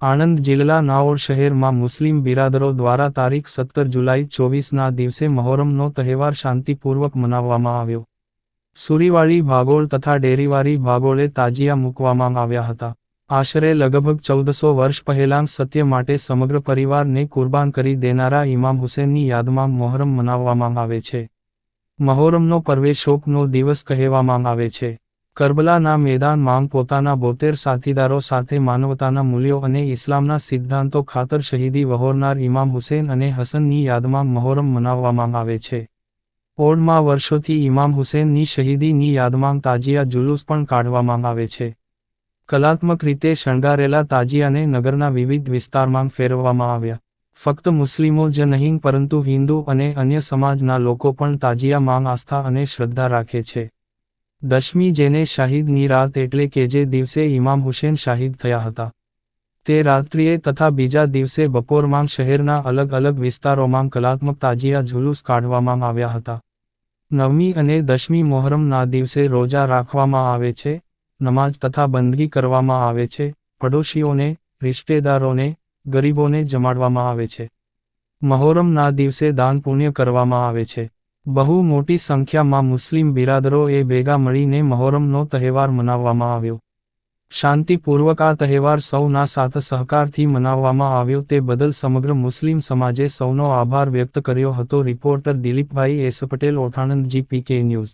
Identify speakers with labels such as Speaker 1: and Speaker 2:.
Speaker 1: આણંદ જિલ્લા નાઓડ શહેરમાં મુસ્લિમ બિરાદરો દ્વારા તારીખ સત્તર જુલાઈ ચોવીસના દિવસે મહોરમનો તહેવાર શાંતિપૂર્વક મનાવવામાં આવ્યો. સુરીવાળી ભાગોળ તથા ડેરીવાળી ભાગોળે તાજિયા મૂકવામાં આવ્યા હતા. આશરે લગભગ ચૌદસો વર્ષ પહેલાં સત્ય માટે સમગ્ર પરિવારને કુરબાન કરી દેનારા ઇમામ હુસેનની યાદમાં મોહરમ મનાવવામાં આવે છે. મહોરમનો પરવે શોકનો દિવસ કહેવામાં આવે છે. કરબલાના મેદાનમાં પોતાના બોતેર સાથીદારો સાથે માનવતાના મૂલ્યો અને ઇસ્લામના સિદ્ધાંતો ખાતર શહીદી વહોરનાર ઇમામ હુસેન અને હસનની યાદમાં મહોરમ મનાવવામાં આવે છે. ઓડમાં વર્ષોથી ઇમામ હુસેનની શહીદીની યાદમાં તાજિયા જુલુસ પણ કાઢવામાં આવે છે. કલાત્મક રીતે શણગારેલા તાજિયાને નગરના વિવિધ વિસ્તારમાં ફેરવવામાં આવ્યા. ફક્ત મુસ્લિમો જ નહીં, પરંતુ હિન્દુ અને અન્ય સમાજના લોકો પણ તાજિયામાં આસ્થા અને શ્રદ્ધા રાખે છે. દશમી જેને શાહિદની રાત એટલે કે જે દિવસે ઇમામ હુસેન શાહિદ થયા હતા. તે રાત્રિએ તથા બીજા દિવસે બપોરમાં શહેરના અલગ અલગ વિસ્તારોમાં કલાત્મક તાજિયા જુલુસ કાઢવામાં આવ્યા હતા. નવમી અને દશમી મોહરમના દિવસે રોજા રાખવામાં આવે છે નમાજ તથા બંદગી કરવામાં આવે છે, પડોશીઓને, રિશ્તેદારોને, ગરીબોને જમાડવામાં આવે છે. મહોરમના દિવસે દાન પુણ્ય કરવામાં આવે છે. બહુ મોટી સંખ્યામાં મુસ્લિમ બિરાદરોએ ભેગા મળીને મહોરમનો તહેવાર મનાવવામાં આવ્યો. શાંતિપૂર્વક આ તહેવાર સૌના સાથ સહકારથી મનાવવામાં આવ્યો તે બદલ સમગ્ર મુસ્લિમ સમાજે સૌનો આભાર વ્યક્ત કર્યો હતો. Reporter Dilipbhai S. પટેલ ઓઠાણંદ જીપીકે ન્યૂઝ.